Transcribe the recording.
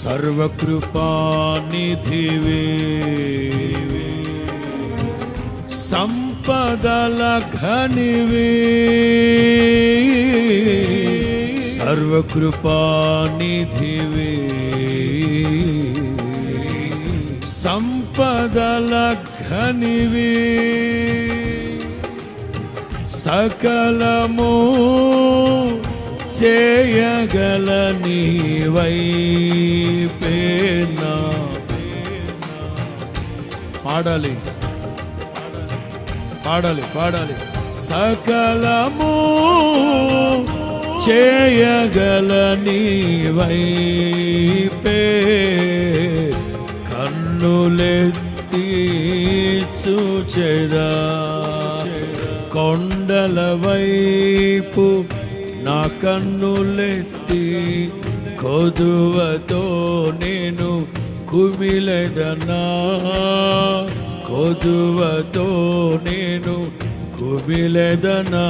సర్వకృపానిధివే సంపదల ఘనివే సర్వకృపానిధివే. సంపదల ఘనివే సకలమో చేయగల నీవైపేనా పాడాలి. పాడాలి పాడాలి. సకలము చేయగల నీవైపే కన్నులెత్తి చూచెదా కొండల వైపు నా కన్నులెత్తి కొదువతో నేను కుమిలెదనా కొదువతో నేను కుమిలెదనా